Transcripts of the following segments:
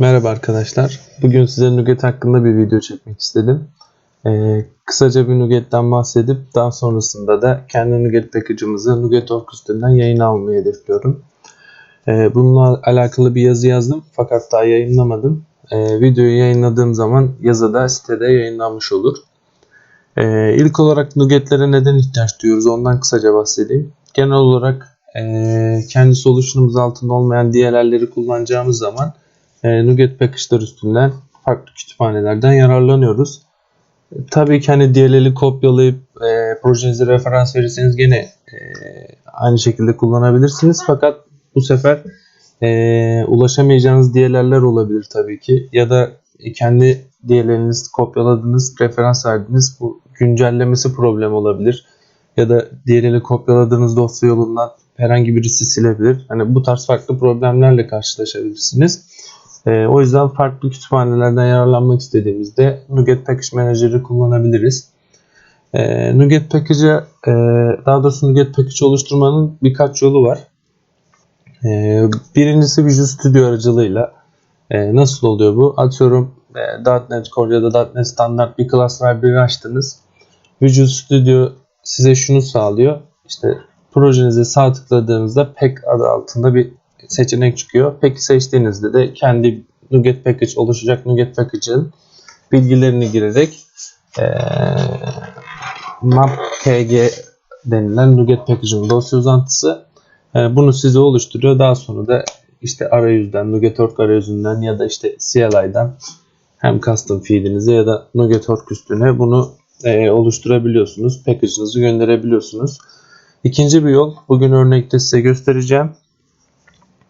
Merhaba arkadaşlar. Bugün size Nuget hakkında bir video çekmek istedim. Ee, kısaca bir Nuget'ten bahsedip daha sonrasında da kendi Nuget package'ımızı Nuget.org üstünden yayın almayı hedefliyorum. Ee, bununla alakalı bir yazı yazdım fakat daha yayınlamadım. Ee, videoyu yayınladığım zaman yazı da sitede yayınlanmış olur. Ee, ilk olarak Nuget'lere neden ihtiyaç duyuyoruz ondan kısaca bahsedeyim. Genel olarak e, kendi solution'ımız altında olmayan DLL'leri kullanacağımız zaman e, Nuget package'lar üstünden farklı kütüphanelerden yararlanıyoruz. E, tabii ki hani DLL'i kopyalayıp e, projenize referans verirseniz gene e, aynı şekilde kullanabilirsiniz. Fakat bu sefer e, ulaşamayacağınız DLL'ler olabilir tabii ki. Ya da kendi DLL'iniz kopyaladığınız, referans verdiğiniz bu güncellemesi problem olabilir. Ya da DLL'i kopyaladığınız dosya yolundan herhangi birisi silebilir. Hani bu tarz farklı problemlerle karşılaşabilirsiniz. E, o yüzden farklı kütüphanelerden yararlanmak istediğimizde Nuget Package Manager'ı kullanabiliriz. E, Nuget Package'e e, daha doğrusu Nuget Package oluşturmanın birkaç yolu var. E, birincisi Visual Studio aracılığıyla. E, nasıl oluyor bu? Atıyorum e, .NET Core ya da .NET Standard bir class library açtınız. Visual Studio size şunu sağlıyor. İşte projenize sağ tıkladığınızda Pack adı altında bir seçenek çıkıyor. Peki seçtiğinizde de kendi Nuget Package oluşacak Nuget Package'ın bilgilerini girerek e, map.pg denilen Nuget Package'ın dosya uzantısı e, bunu size oluşturuyor. Daha sonra da işte arayüzden, Nuget.org arayüzünden ya da işte CLI'den hem custom feed'inize ya da Nuget.org üstüne bunu e, oluşturabiliyorsunuz. Package'ınızı gönderebiliyorsunuz. İkinci bir yol bugün örnekte size göstereceğim.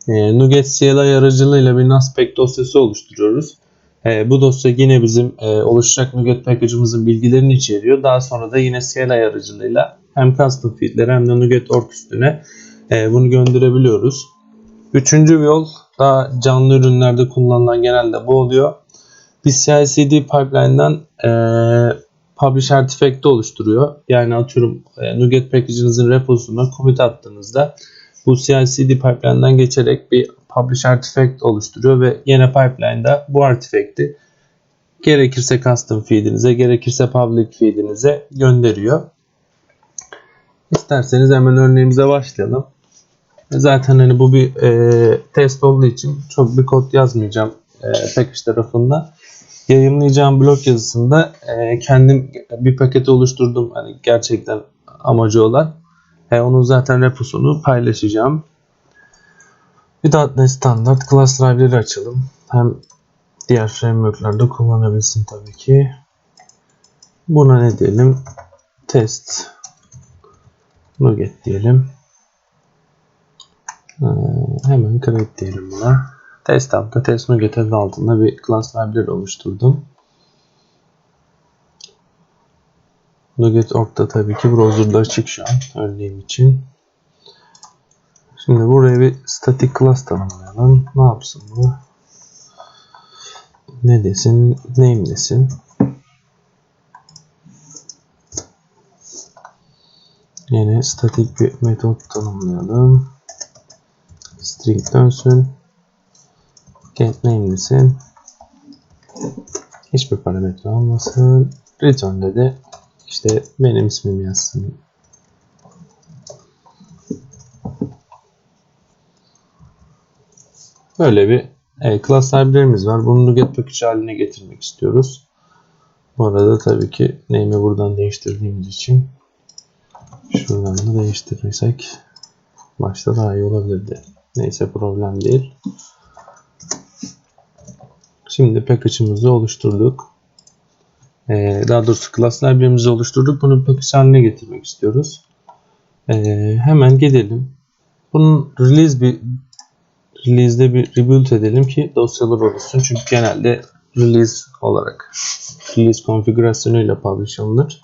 E, Nuget CLI aracılığıyla bir NASPAC dosyası oluşturuyoruz. E, bu dosya yine bizim e, oluşacak Nuget package'ımızın bilgilerini içeriyor. Daha sonra da yine CLI aracılığıyla hem custom feed'lere hem de Nuget.org üstüne e, bunu gönderebiliyoruz. Üçüncü yol daha canlı ürünlerde kullanılan genelde bu oluyor. Bir CI/CD pipeline'dan e, publish artifact'i oluşturuyor. Yani atıyorum e, Nuget package'ınızın reposuna commit attığınızda bu CI/CD pipeline'dan geçerek bir publish artifact oluşturuyor ve yine pipeline'da bu artifact'i gerekirse custom feed'inize, gerekirse public feed'inize gönderiyor. İsterseniz hemen örneğimize başlayalım. Zaten hani bu bir e, test olduğu için çok bir kod yazmayacağım e, package tarafında. Yayınlayacağım blog yazısında e, kendim bir paket oluşturdum. Hani gerçekten amacı olan. E, onun zaten reposunu paylaşacağım. Bir .NET standart class library açalım. Hem diğer frameworklerde kullanabilsin tabii ki. Buna ne diyelim? Test Nuget diyelim. Ee, hemen create diyelim buna. Test altta test Nuget adı altında bir class library oluşturdum. Nuget.org'da tabii ki browser'da açık şu an örneğim için. Şimdi buraya bir static class tanımlayalım. Ne yapsın bu? Ne desin? Name desin. Yine static bir metot tanımlayalım. String dönsün. Get name desin. Hiçbir parametre olmasın. Return'de de işte benim ismimi yazsın. Böyle bir e, class library'miz var. Bunu Nuget package haline getirmek istiyoruz. Bu arada tabii ki name'i buradan değiştirdiğimiz için şuradan da değiştirirsek başta daha iyi olabilirdi. Neyse problem değil. Şimdi package'ımızı oluşturduk. Ee, daha doğrusu class library'mizi oluşturduk. Bunu package haline getirmek istiyoruz. Ee, hemen gidelim. Bunun release bir release'de bir rebuild edelim ki dosyalar oluşsun. Çünkü genelde release olarak release konfigürasyonuyla publish alınır.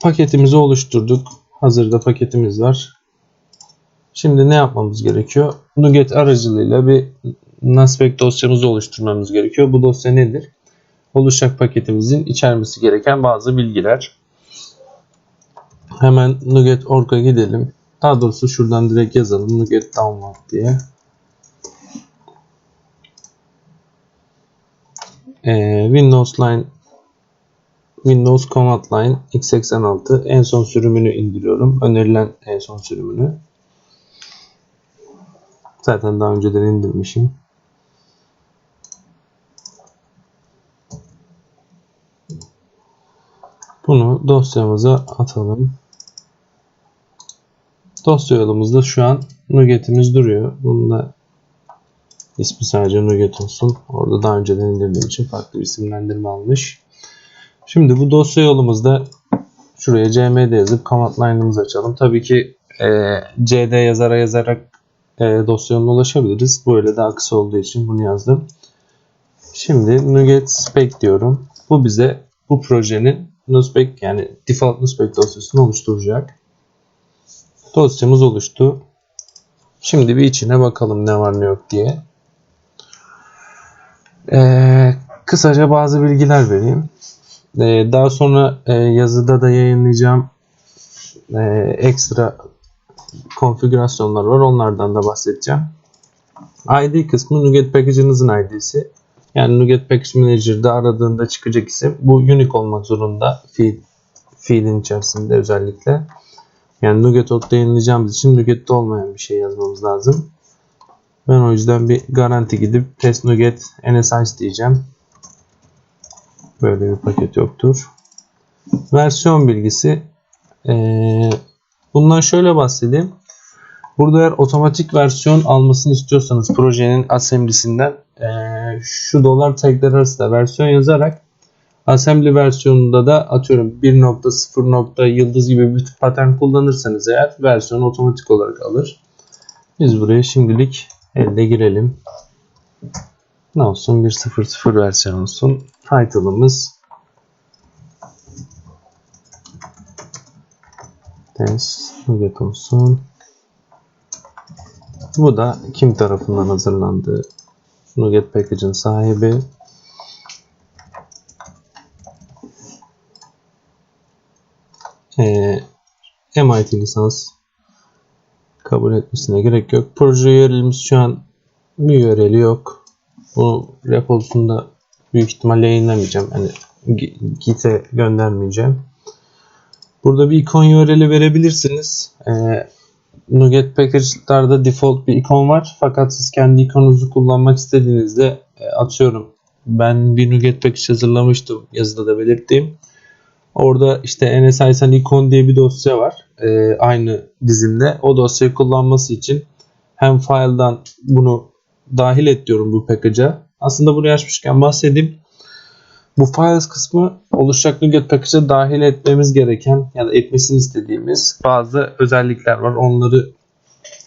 Paketimizi oluşturduk. Hazırda paketimiz var. Şimdi ne yapmamız gerekiyor? Nuget aracılığıyla bir NASPAC dosyamızı oluşturmamız gerekiyor. Bu dosya nedir? Oluşacak paketimizin içermesi gereken bazı bilgiler. Hemen Nuget.org'a gidelim. Daha doğrusu şuradan direkt yazalım. Nuget download diye. e, Windows Line Windows Command Line x86 en son sürümünü indiriyorum. Önerilen en son sürümünü. Zaten daha önceden indirmişim. Bunu dosyamıza atalım. Dosya yolumuzda şu an Nuget'imiz duruyor. Bunun da ismi sadece Nuget olsun. Orada daha önceden indirdiğim için farklı bir isimlendirme almış. Şimdi bu dosya yolumuzda şuraya cmd yazıp command line'ımızı açalım. Tabii ki e, cd yazara yazarak e, dosyamına ulaşabiliriz. Böyle daha kısa olduğu için bunu yazdım. Şimdi nuget spec diyorum. Bu bize bu projenin nuspec yani default nuspec dosyasını oluşturacak. Dosyamız oluştu. Şimdi bir içine bakalım ne var ne yok diye. Ee, kısaca bazı bilgiler vereyim. Ee, daha sonra e, yazıda da yayınlayacağım e, ekstra konfigürasyonlar var. Onlardan da bahsedeceğim. ID kısmı NuGet Package'ınızın ID'si. Yani NuGet Package Manager'da aradığında çıkacak isim. Bu unique olmak zorunda fiil, fiilin içerisinde özellikle. Yani NuGet.org'da yayınlayacağımız için NuGet'te olmayan bir şey yazmamız lazım. Ben o yüzden bir garanti gidip test NuGet NSIS diyeceğim. Böyle bir paket yoktur. Versiyon bilgisi. Ee, bundan şöyle bahsedeyim. Burada eğer otomatik versiyon almasını istiyorsanız projenin assembly'sinden şu dolar tagler arasında versiyon yazarak assembly versiyonunda da atıyorum 1.0. yıldız gibi bir patern kullanırsanız eğer versiyon otomatik olarak alır. Biz buraya şimdilik elde girelim. Ne olsun 1.0.0 versiyon olsun. Title'ımız test nugget olsun. Bu da kim tarafından hazırlandı? Nugget Package'ın sahibi. Ee, MIT lisans kabul etmesine gerek yok. Proje URL'imiz şu an bir URL'i yok. Bu reposunda büyük ihtimalle yayınlamayacağım. Yani Git'e göndermeyeceğim. Burada bir ikon URL'i verebilirsiniz. Ee, Nuget Package'larda default bir ikon var. Fakat siz kendi ikonunuzu kullanmak istediğinizde e, atıyorum ben bir Nuget Package hazırlamıştım yazıda da belirttiğim. Orada işte NSISN ikon diye bir dosya var. E, aynı dizinde. O dosyayı kullanması için hem file'dan bunu dahil et diyorum bu package'a. Aslında bunu açmışken bahsedeyim. Bu files kısmı oluşacak NuGet package'a dahil etmemiz gereken ya da etmesini istediğimiz bazı özellikler var. Onları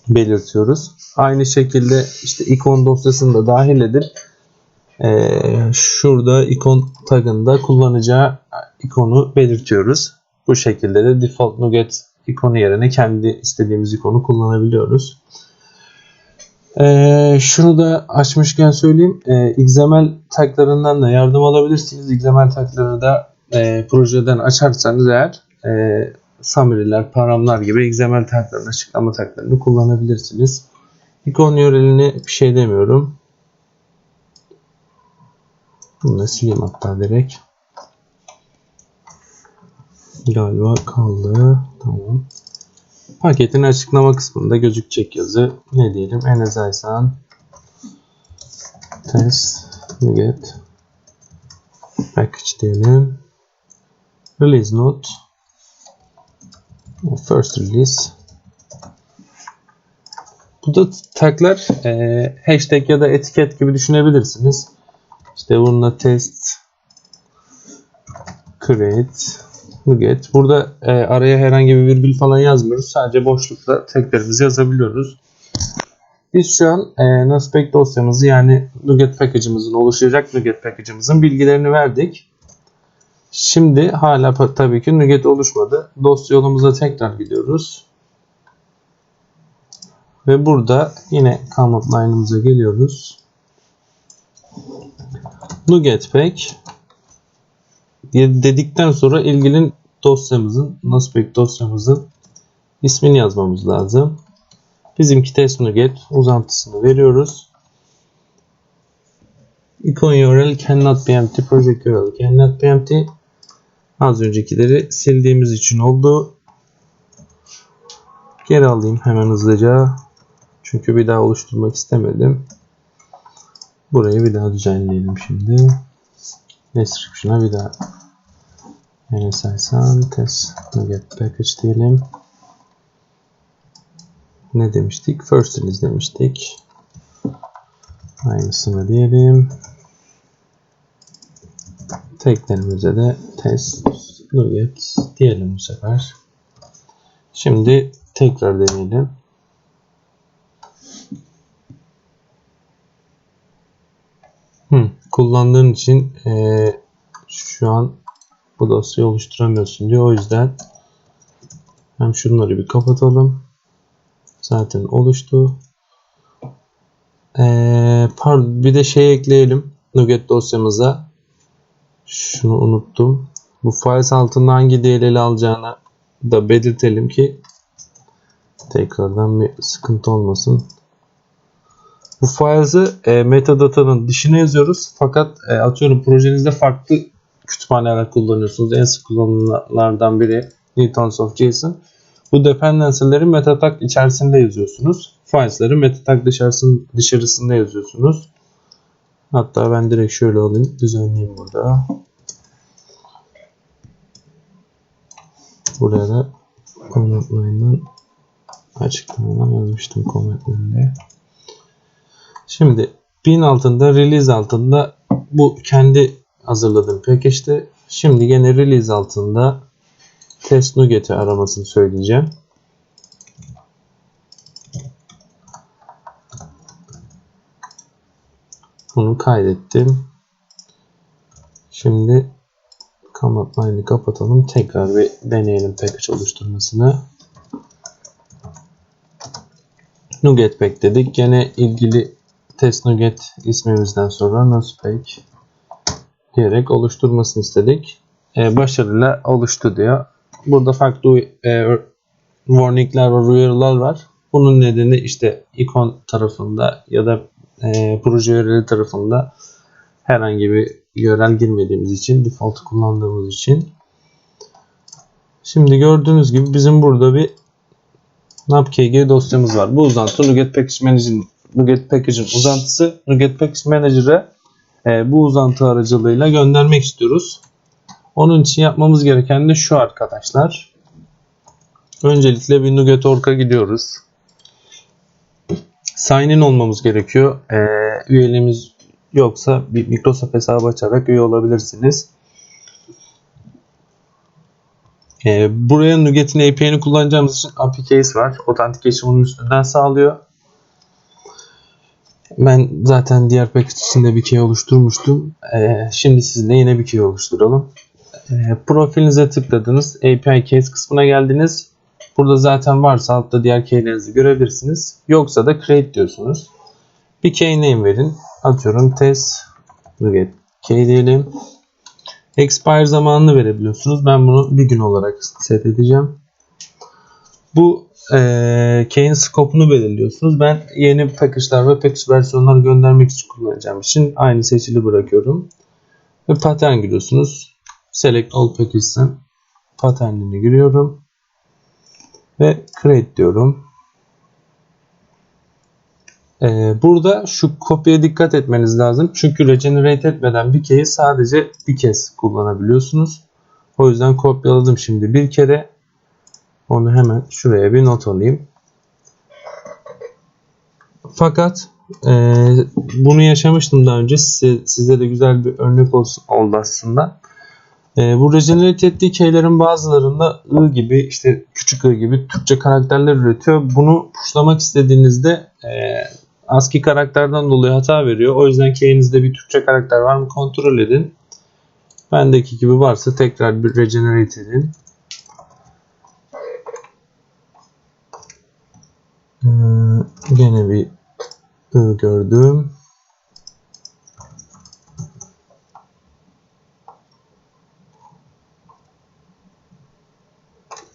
belirtiyoruz. Aynı şekilde işte ikon dosyasını da dahil edip e, şurada ikon tagında kullanacağı ikonu belirtiyoruz. Bu şekilde de default NuGet ikonu yerine kendi istediğimiz ikonu kullanabiliyoruz. Ee, şunu da açmışken söyleyeyim. Ee, XML taglarından da yardım alabilirsiniz. XML tagları da e, projeden açarsanız eğer e, summary'ler, paramlar gibi XML taglarını, açıklama taglarını kullanabilirsiniz. İkon URL'ine bir şey demiyorum. Bunu da sileyim hatta direkt. Galiba kaldı. Tamam. Paketin açıklama kısmında gözükecek yazı. Ne diyelim? Enezaysan test get package diyelim. Release note first release bu da taglar e, hashtag ya da etiket gibi düşünebilirsiniz. İşte bununla test create Nuget. Burada e, araya herhangi bir virgül falan yazmıyoruz. Sadece boşlukta teklerimizi yazabiliyoruz. Biz şu an e, Nuspec dosyamızı yani Nuget package'ımızın oluşacak Nuget package'ımızın bilgilerini verdik. Şimdi hala tabii ki Nuget oluşmadı. Dosya yolumuza tekrar gidiyoruz. Ve burada yine command line'ımıza geliyoruz. Nuget pack dedikten sonra ilgili dosyamızın, Nuspec dosyamızın ismini yazmamız lazım. Bizimki test get uzantısını veriyoruz. icon URL cannot be empty, project URL cannot be empty. Az öncekileri sildiğimiz için oldu. Geri alayım hemen hızlıca. Çünkü bir daha oluşturmak istemedim. Burayı bir daha düzenleyelim şimdi. Description'a bir daha NSL'san test get package diyelim. Ne demiştik? First release demiştik. Aynısını diyelim. Teklerimize de test nugget diyelim bu sefer. Şimdi tekrar deneyelim. Hmm, kullandığın için e, şu an bu dosyayı oluşturamıyorsun diyor. O yüzden hem şunları bir kapatalım. Zaten oluştu. Ee, pardon bir de şey ekleyelim Nuget dosyamıza. Şunu unuttum. Bu files altında hangi DLL alacağını da belirtelim ki tekrardan bir sıkıntı olmasın. Bu files'ı e, metadatanın dışına yazıyoruz. Fakat e, atıyorum projenizde farklı kütüphaneler kullanıyorsunuz. En sık kullanılanlardan biri Newtons of JSON. Bu dependency'leri metatag içerisinde yazıyorsunuz. Files'ları metatag dışarısında, dışarısında yazıyorsunuz. Hatta ben direkt şöyle alayım. Düzenleyeyim burada. Buraya da command line'dan açıklamadan yazmıştım command line'de. Şimdi bin altında release altında bu kendi hazırladığım package'te. Şimdi gene release altında test nugget'i aramasını söyleyeceğim. Bunu kaydettim. Şimdi command line'i kapatalım. Tekrar bir deneyelim package oluşturmasını. Nuget pack dedik. Gene ilgili test nugget ismimizden sonra nuspec diyerek oluşturmasını istedik. Ee, başarıyla oluştu diyor. Burada farklı e, warningler var, uyarılar var. Bunun nedeni işte ikon tarafında ya da e, proje yöreli tarafında herhangi bir yörel girmediğimiz için, default kullandığımız için. Şimdi gördüğünüz gibi bizim burada bir NapKG dosyamız var. Bu uzantı NuGet Package Manager'ın NuGet Package'in uzantısı. NuGet Package Manager'a e, bu uzantı aracılığıyla göndermek istiyoruz. Onun için yapmamız gereken de şu arkadaşlar. Öncelikle bir NuGet.org'a gidiyoruz. Sign in olmamız gerekiyor. Ee, üyeliğimiz yoksa bir Microsoft hesabı açarak üye olabilirsiniz. Ee, buraya NuGet'in API'ni kullanacağımız için API case var. Authentication bunun üstünden sağlıyor. Ben zaten diğer paket içinde bir key oluşturmuştum. Ee, şimdi sizinle yine bir key oluşturalım. Ee, profilinize tıkladınız. API case kısmına geldiniz. Burada zaten varsa altta diğer keylerinizi görebilirsiniz. Yoksa da create diyorsunuz. Bir key name verin. Atıyorum test get key diyelim. Expire zamanını verebiliyorsunuz. Ben bunu bir gün olarak set edeceğim. Bu e, key'in scope'unu belirliyorsunuz. Ben yeni package'lar ve package versiyonları göndermek için kullanacağım için aynı seçili bırakıyorum. Ve pattern giriyorsunuz. Select all packages'ten pattern'ini giriyorum. Ve create diyorum. Ee, burada şu kopyaya dikkat etmeniz lazım. Çünkü regenerate etmeden bir key'i sadece bir kez kullanabiliyorsunuz. O yüzden kopyaladım şimdi bir kere. Onu hemen şuraya bir not alayım. Fakat e, bunu yaşamıştım daha önce. Size, size de güzel bir örnek olsun, oldu aslında. E, bu regenerate ettiği keylerin bazılarında I gibi işte küçük I gibi Türkçe karakterler üretiyor. Bunu puşlamak istediğinizde e, ASCII karakterden dolayı hata veriyor. O yüzden key'inizde bir Türkçe karakter var mı kontrol edin. Bendeki gibi varsa tekrar bir regenerate edin. Gene bir I gördüm.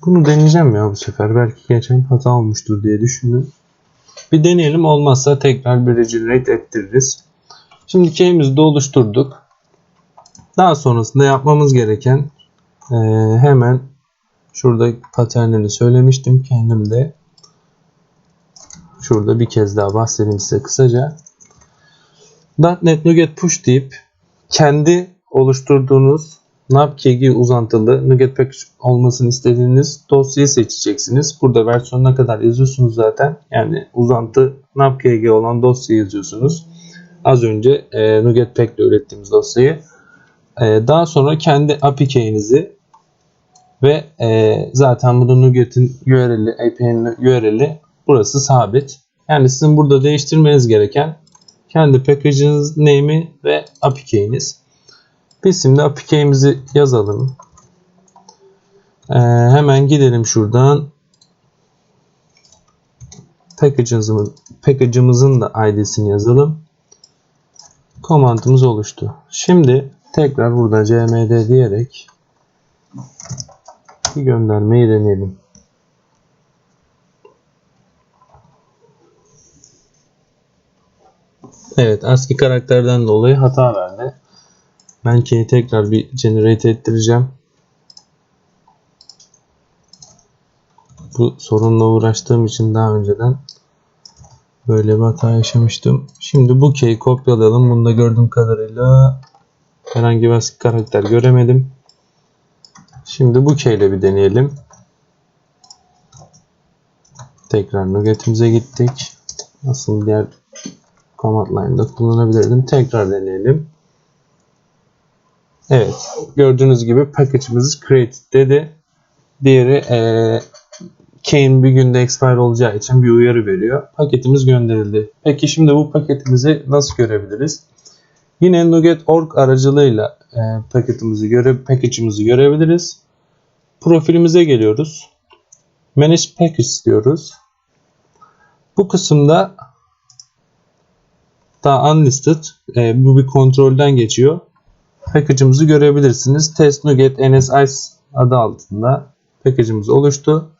Bunu deneyeceğim ya bu sefer. Belki geçen hata olmuştur diye düşündüm. Bir deneyelim. Olmazsa tekrar bir regenerate ettiririz. Şimdi key'imizi de oluşturduk. Daha sonrasında yapmamız gereken e, hemen şurada paternini söylemiştim kendim de. Şurada bir kez daha bahsedeyim size kısaca. .NET NuGet Push deyip kendi oluşturduğunuz NAPKG uzantılı NuGet Package olmasını istediğiniz dosyayı seçeceksiniz. Burada versiyon ne kadar yazıyorsunuz zaten. Yani uzantı NAPKG olan dosyayı yazıyorsunuz. Az önce e, NuGet Pack ürettiğimiz dosyayı. E, daha sonra kendi API key'inizi ve e, zaten bunu NuGet'in URL'i, API'nin URL'i burası sabit. Yani sizin burada değiştirmeniz gereken kendi package'ınız name'i ve API key'iniz. Biz şimdi API key'imizi yazalım. Ee, hemen gidelim şuradan. Package'ımızın, package'ımızın da ID'sini yazalım. Komandımız oluştu. Şimdi tekrar burada cmd diyerek bir göndermeyi deneyelim. Evet ASCII karakterden dolayı hata verdi. Ben key'i tekrar bir generate ettireceğim. Bu sorunla uğraştığım için daha önceden böyle bir hata yaşamıştım. Şimdi bu key'i kopyalayalım. Bunda gördüğüm kadarıyla herhangi bir ASCII karakter göremedim. Şimdi bu key ile bir deneyelim. Tekrar Nuget'imize gittik. Nasıl diğer command line'da kullanabilirdim. Tekrar deneyelim. Evet. Gördüğünüz gibi package'ımız created dedi. Diğeri e, Kane bir günde expire olacağı için bir uyarı veriyor. Paketimiz gönderildi. Peki şimdi bu paketimizi nasıl görebiliriz? Yine Nuget.org aracılığıyla e, paketimizi göre package'ımızı görebiliriz. Profilimize geliyoruz. Manage Package diyoruz. Bu kısımda daha unlisted e, bu bir kontrolden geçiyor. Package'ımızı görebilirsiniz. Test Nuget NSIce adı altında package'ımız oluştu.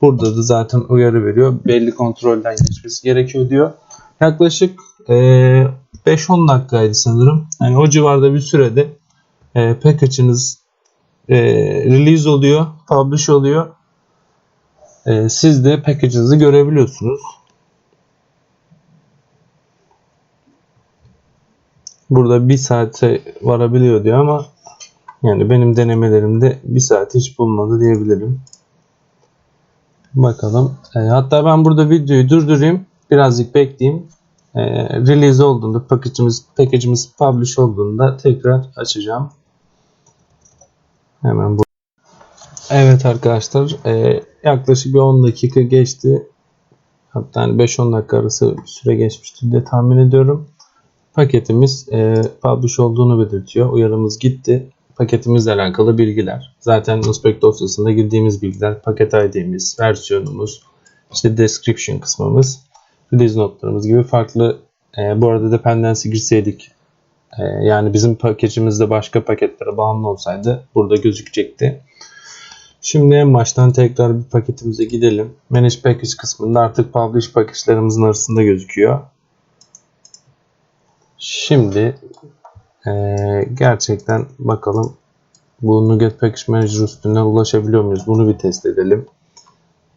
Burada da zaten uyarı veriyor. Belli kontrolden geçmesi gerekiyor diyor. Yaklaşık e, 5-10 dakikaydı sanırım. Yani o civarda bir sürede e, package'ınız e, release oluyor, publish oluyor. E, siz de package'ınızı görebiliyorsunuz. Burada bir saate varabiliyor diyor ama yani benim denemelerimde bir saat hiç bulmadı diyebilirim. Bakalım. E, hatta ben burada videoyu durdurayım. Birazcık bekleyeyim. E, release olduğunda package'imiz, package'imiz publish olduğunda tekrar açacağım. Hemen bu. Evet arkadaşlar. E, yaklaşık bir 10 dakika geçti. Hatta hani 5-10 dakika arası süre geçmiştir diye tahmin ediyorum. Paketimiz e, publish olduğunu belirtiyor. Uyarımız gitti. Paketimizle alakalı bilgiler. Zaten Nuspec dosyasında girdiğimiz bilgiler. Paket ID'miz, versiyonumuz, işte description kısmımız, release notlarımız gibi farklı. E, bu arada dependency girseydik e, yani bizim paketimiz başka paketlere bağımlı olsaydı burada gözükecekti. Şimdi en baştan tekrar bir paketimize gidelim. Manage Package kısmında artık Publish package'larımızın arasında gözüküyor. Şimdi e, gerçekten bakalım bu NuGet Package Manager üstünden ulaşabiliyor muyuz? Bunu bir test edelim.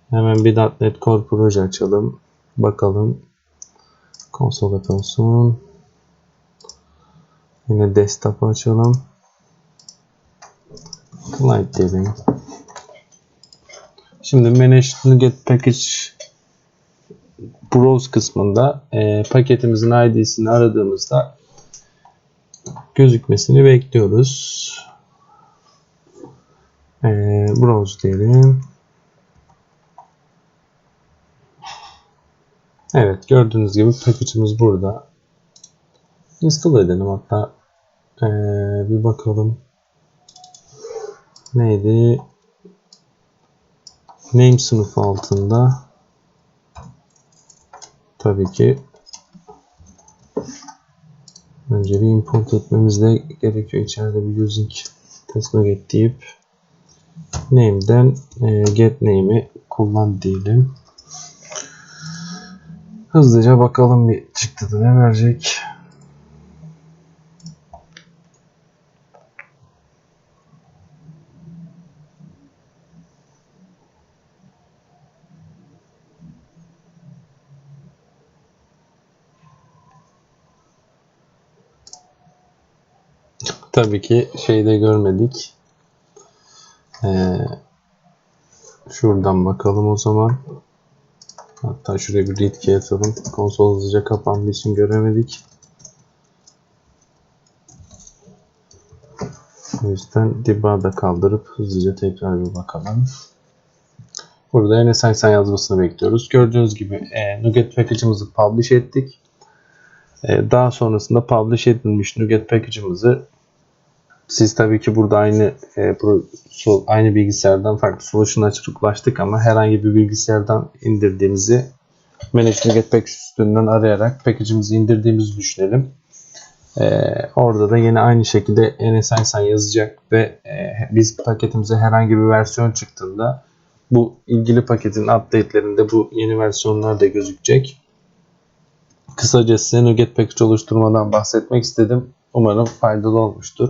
Hemen bir .NET Core proje açalım. Bakalım. Konsol olsun. Yine desktop açalım. Client diyelim. Şimdi Manage NuGet Package Browse kısmında e, paketimizin ID'sini aradığımızda gözükmesini bekliyoruz. E, browse diyelim. Evet gördüğünüz gibi package'ımız burada. Install edelim hatta e, bir bakalım. Neydi? Name sınıfı altında tabii ki önce bir import etmemiz de gerekiyor. İçeride bir using testnoget deyip name'den e, get name'i kullan diyelim. Hızlıca bakalım bir çıktıda ne verecek. Tabii ki şeyde görmedik. Ee, şuradan bakalım o zaman. Hatta şuraya bir read atalım. Konsol hızlıca kapandığı için göremedik. O yüzden debug'ı da kaldırıp hızlıca tekrar bir bakalım. Burada NSIS'en yazmasını bekliyoruz. Gördüğünüz gibi e, NuGet package'ımızı publish ettik. E, daha sonrasında publish edilmiş NuGet package'ımızı siz tabii ki burada aynı e, pro, so, aynı bilgisayardan farklı solution açıp ulaştık ama herhangi bir bilgisayardan indirdiğimizi Manage Package üstünden arayarak package'ımızı indirdiğimizi düşünelim. Ee, orada da yine aynı şekilde NSIS'en yazacak ve e, biz paketimize herhangi bir versiyon çıktığında bu ilgili paketin update'lerinde bu yeni versiyonlar da gözükecek. Kısaca size NuGet Package oluşturmadan bahsetmek istedim. Umarım faydalı olmuştur.